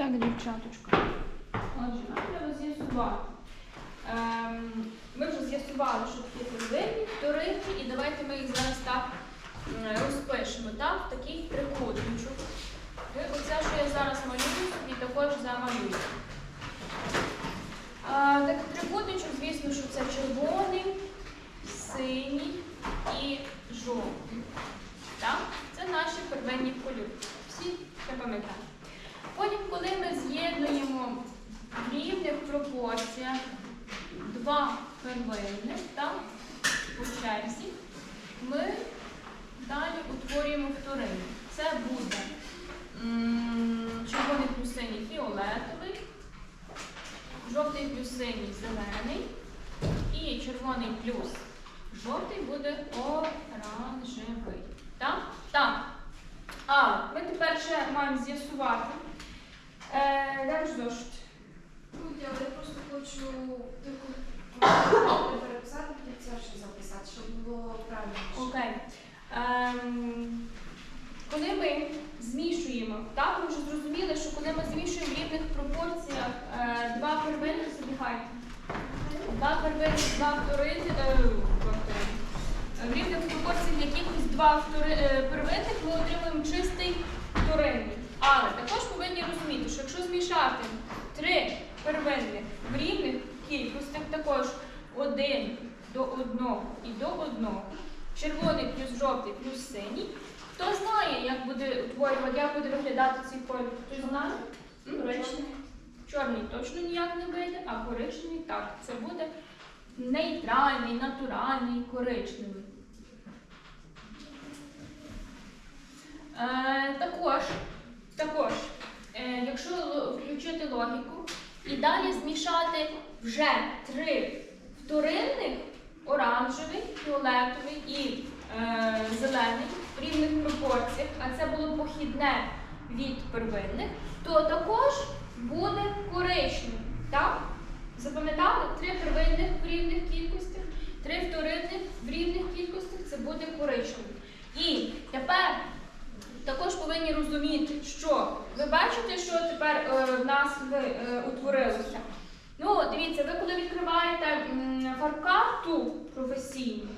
Так, дівчаточка. Отже, нам треба з'ясувати. Ем, ми вже з'ясували, що таке первинні, вторинні, і давайте ми їх зараз так розпишемо. Так, в такий трикутничок. Ви оце, що я зараз малюю, собі також замалюю. А, так, трикутничок, звісно, що це червоний, синій і жовтий. Так? Це наші первинні кольори. Всі це пам'ятаємо. Потім, коли ми з'єднуємо в рівних пропорціях два первинних, так, по черзі, ми далі утворюємо вторинні. Це буде червоний плюс синій фіолетовий, жовтий плюс синій зелений і червоний плюс жовтий буде оранжевий. Так? Так. Але ми тепер ще маємо з'ясувати. Е, де ж Я просто хочу типу, переписати, це ще записати, щоб було правильно. Окей. Ем, коли ми змішуємо, так, ми вже зрозуміли, що коли ми змішуємо в рівних пропорціях е, два первинних, забігайте, два первинних, два вторинних, е, два вторинних. в рівних пропорціях якихось два е, первинних ми отримуємо чистий вторинний. Але також повинні розуміти, що якщо змішати три первинних в рівних кількостях, також один до одного і до одного, червоний плюс жовтий плюс синій, хто знає, як буде утворювати, як буде виглядати цей колір? Хтось знає? Коричневий. Чорний точно ніяк не вийде, а коричневий так. Це буде нейтральний, натуральний, коричневий. Е, також, також якщо включити логіку і далі змішати вже три вторинних, оранжевий, фіолетовий і е, зелений в рівних пропорціях, а це було похідне від первинних, то також буде коричневий. Так? Запам'ятали? Три первинних в рівних кількостях, три вторинних в рівних кількостях це буде коричневий. І тепер також повинні розуміти, що ви бачите, що тепер е, в нас е, утворилося. Ну, дивіться, ви коли відкриваєте м, фарбкарту професійну,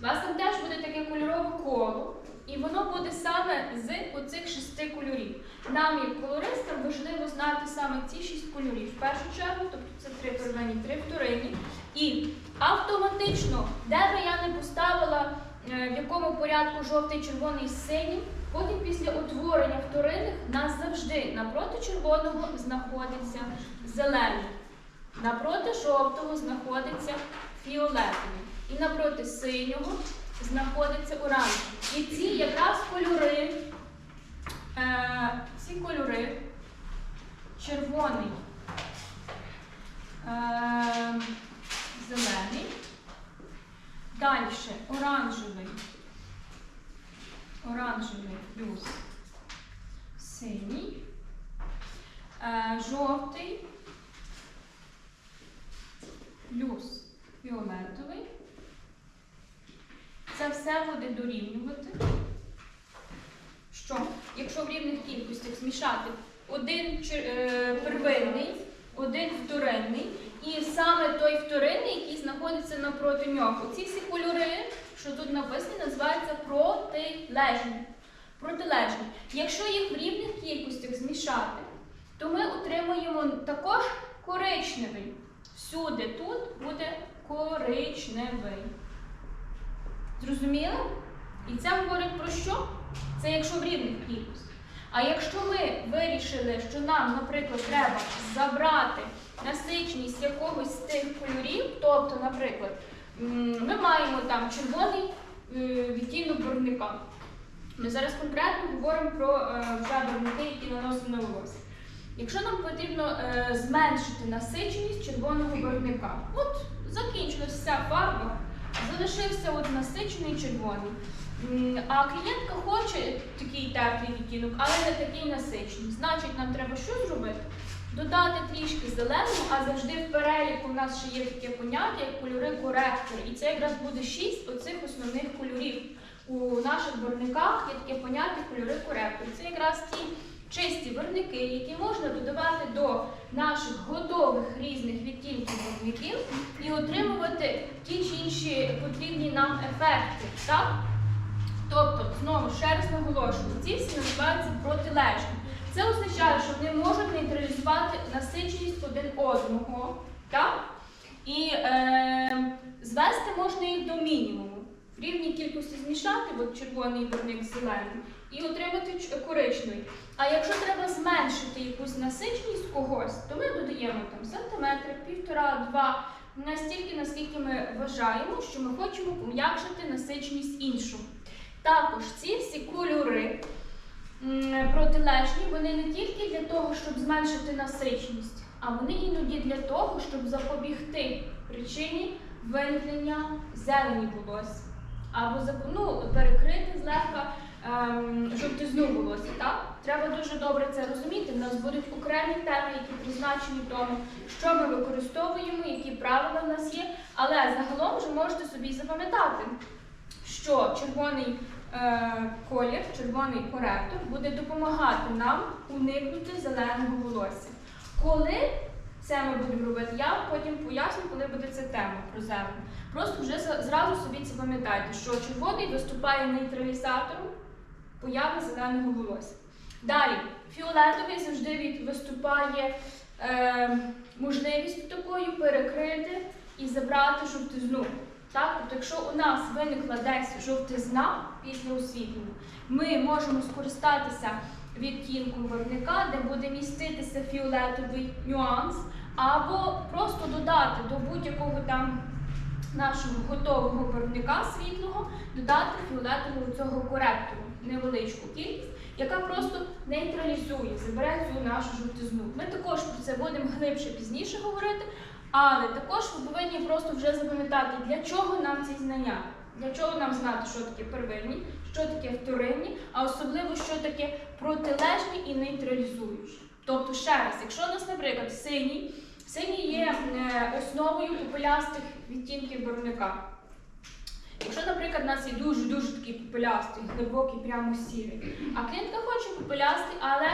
у вас там теж буде таке кольорове коло, і воно буде саме з оцих шести кольорів. Нам, як колористам, важливо знати саме ці шість кольорів. В першу чергу, тобто це три первинні, три вторинні. І автоматично, де би я не в якому порядку жовтий, червоний, синій, потім після утворення вторинних нас завжди напроти червоного знаходиться зелений. Напроти жовтого знаходиться фіолетовий. І напроти синього знаходиться оранжевий. І ці якраз кольори, е, ці кольори, червоний, е, зелений, далі оранжевий, оранжевий плюс синій, е, жовтий плюс фіолетовий. Це все буде дорівнювати. Що? Якщо в рівних кількостях змішати один е, первинний, один вторинний, і саме той вторинний, який знаходиться напроти нього. Ці всі кольори, що тут написані, називаються протилежні. Протилежні. Якщо їх в рівних кількостях змішати, то ми отримуємо також коричневий. Всюди тут буде коричневий. Зрозуміли? І це говорить про що? Це якщо в рівних кількостях. А якщо ми вирішили, що нам, наприклад, треба забрати насиченість якогось з тих кольорів, тобто, наприклад, ми маємо там червоний е, відтінок барвника. Ми зараз конкретно говоримо про е, вже барвники, які наносимо на волосся. Якщо нам потрібно е, зменшити насиченість червоного барвника, от закінчилась вся фарба, залишився от насичений червоний. А клієнтка хоче такий теплий відтінок, але не такий насичений. Значить, нам треба що зробити? Додати трішки зеленого, а завжди в переліку у нас ще є таке поняття, як кольори коректори. І це якраз буде шість оцих основних кольорів. У наших барвниках є таке поняття кольори коректори. Це якраз ті чисті барвники, які можна додавати до наших готових різних відтінків барвників і отримувати ті чи інші потрібні нам ефекти. Так? Тобто, знову ще раз наголошую, ці всі називаються протилежні. Це означає, що вони можуть нейтралізувати насиченість один одного, так? І е, звести можна їх до мінімуму. В рівній кількості змішати, от червоний барвник з зеленим, і отримати коричневий. А якщо треба зменшити якусь насиченість когось, то ми додаємо там сантиметр, півтора-два, настільки, наскільки ми вважаємо, що ми хочемо пом'якшити насиченість іншого. Також ці всі кольори протилежні, вони не тільки для того, щоб зменшити насиченість, а вони іноді для того, щоб запобігти причині виникнення зелені волосся. Або ну, перекрити злегка ем, жовтизну волосся. Так? Треба дуже добре це розуміти. У нас будуть окремі теми, які призначені тому, що ми використовуємо, які правила в нас є. Але загалом вже можете собі запам'ятати, що червоний колір, червоний коректор буде допомагати нам уникнути зеленого волосся. Коли це ми будемо робити, я потім поясню, коли буде ця тема про зелену. Просто вже зразу собі це пам'ятайте, що червоний виступає нейтралізатором появи зеленого волосся. Далі, фіолетовий завжди виступає е, можливістю такою перекрити і забрати жовтизну. Так? Тобто, якщо у нас виникла десь жовтизна після освітлення, ми можемо скористатися відтінком барвника, де буде міститися фіолетовий нюанс, або просто додати до будь-якого там нашого готового барвника світлого, додати фіолетового цього коректору, невеличку кількість, яка просто нейтралізує, забере цю нашу жовтизну. Ми також про це будемо глибше пізніше говорити, але також ви повинні просто вже запам'ятати, для чого нам ці знання. Для чого нам знати, що таке первинні, що таке вторинні, а особливо, що таке протилежні і нейтралізуючі. Тобто, ще раз, якщо у нас, наприклад, синій, синій є е, основою попелястих відтінків барвника. Якщо, наприклад, у нас є дуже-дуже такий попелястий, глибокий, прямо сірий, а клієнтка хоче попелястий, але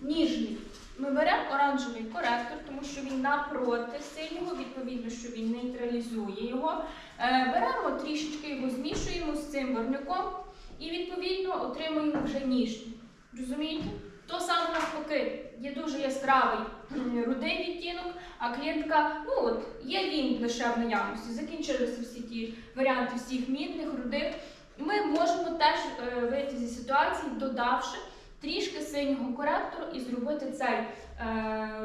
ніжний. Ми беремо оранжевий коректор, тому що він напроти синього, відповідно, що він нейтралізує його. Е, беремо трішечки його, змішуємо з цим барвником і відповідно отримуємо вже ніжний. Розумієте? То саме навпаки, є дуже яскравий рудий відтінок, а клієнтка, ну от, є він лише в наявності, закінчилися всі ті варіанти всіх мідних, рудих. Ми можемо теж е, вийти зі ситуації, додавши трішки синього коректору і зробити цей е,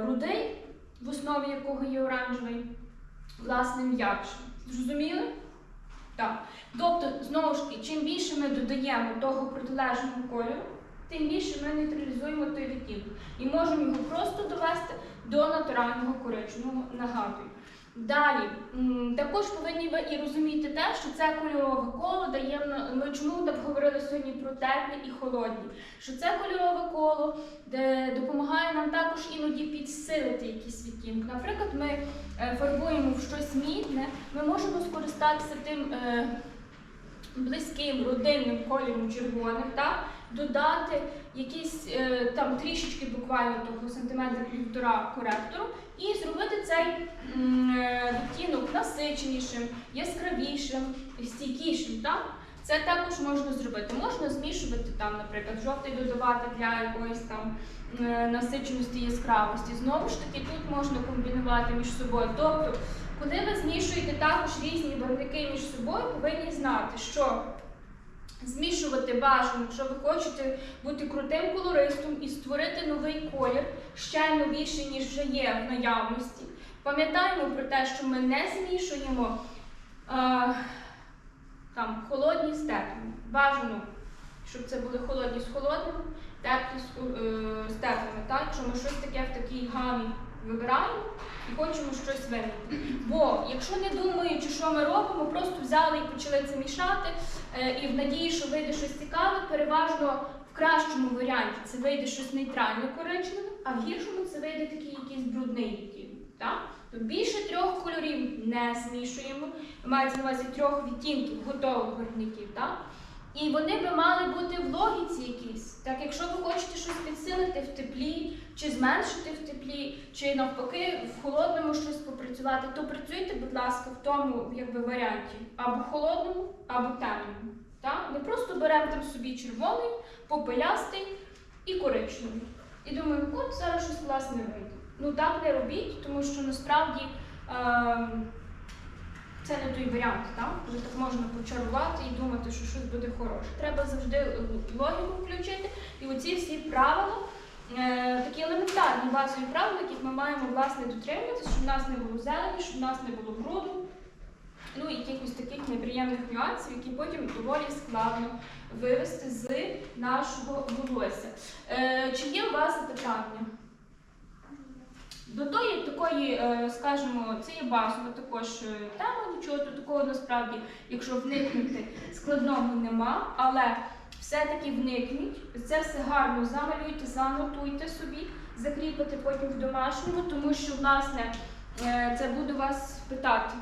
рудий, в основі якого є оранжевий, власне, м'якшим. Зрозуміли? Так. Тобто, знову ж таки, чим більше ми додаємо того протилежного кольору, тим більше ми нейтралізуємо той відтінок. І можемо його просто довести до натурального коричневого нагадую. Далі, також повинні ви і розуміти те, що це кольорове коло дає на- ми чому так говорили сьогодні про теплі і холодні. Що це кольорове коло, де допомагає нам також іноді підсилити якісь відтінки. Наприклад, ми е, фарбуємо в щось мідне, ми можемо скористатися тим е, близьким родинним кольором червоним, так? Додати якісь е, там трішечки буквально того сантиметра півтора коректору і зробити цей е, відтінок насиченішим, яскравішим, стійкішим. Так? Це також можна зробити. Можна змішувати там, наприклад, жовтий додавати для якоїсь там е, насиченості яскравості. Знову ж таки, тут можна комбінувати між собою. Тобто, коли ви змішуєте також різні барвники між собою, повинні знати, що змішувати бажано, якщо ви хочете бути крутим колористом і створити новий колір ще новіший, ніж вже є в наявності. Пам'ятаємо про те, що ми не змішуємо е, там, холодні з теплими. Бажано, щоб це були холодні з холодними, теплі з, е, з теплими. Так? Ми щось таке в такій гамі вибираємо і хочемо щось винести. Бо якщо не думаючи, що ми робимо, просто взяли і почали це мішати, е, і в надії, що вийде щось цікаве, переважно в кращому варіанті це вийде щось нейтрально коричневе, а в гіршому це вийде такий якийсь брудний відтінок. То більше трьох кольорів не змішуємо, мається на увазі трьох відтінків готових барвників. Так? І вони би мали бути в логіці якісь. Так, якщо ви хочете щось підсилити в теплі, чи зменшити в теплі, чи навпаки в холодному щось попрацювати, то працюйте, будь ласка, в тому якби, варіанті або холодному, або темному. Так? Не просто беремо там собі червоний, попелястий і коричневий. І думаємо, от зараз щось класне вийде. Ну так не робіть, тому що насправді. ем, це не той варіант, так? Коли так можна почарувати і думати, що щось буде хороше. Треба завжди е, логіку включити. І оці всі правила, е, такі елементарні базові правила, яких ми маємо власне дотримуватися, щоб в нас не було зелені, щоб в нас не було бруду. Ну і якихось таких неприємних нюансів, які потім доволі складно вивести з нашого волосся. Е, чи є у вас запитання? До тої такої, е, скажімо, це є базова також е, тема, нічого тут такого насправді, якщо вникнути, складного нема, але все-таки вникніть, це все гарно замалюйте, занотуйте собі, закріпите потім в домашньому, тому що, власне, е, це буде вас питати.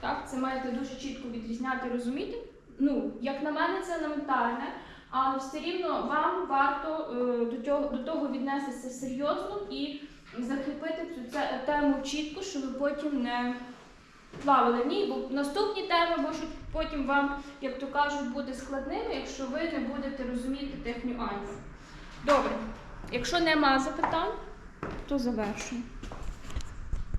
Так? Це маєте дуже чітко відрізняти, розуміти. Ну, як на мене, це елементарне, але все рівно вам варто до, цього, до того віднестися серйозно і закріпити цю тему чітко, щоб ви потім не плавали в ній, бо наступні теми можуть потім вам, як то кажуть, бути складними, якщо ви не будете розуміти тих нюансів. Добре, якщо нема запитань, то завершуємо.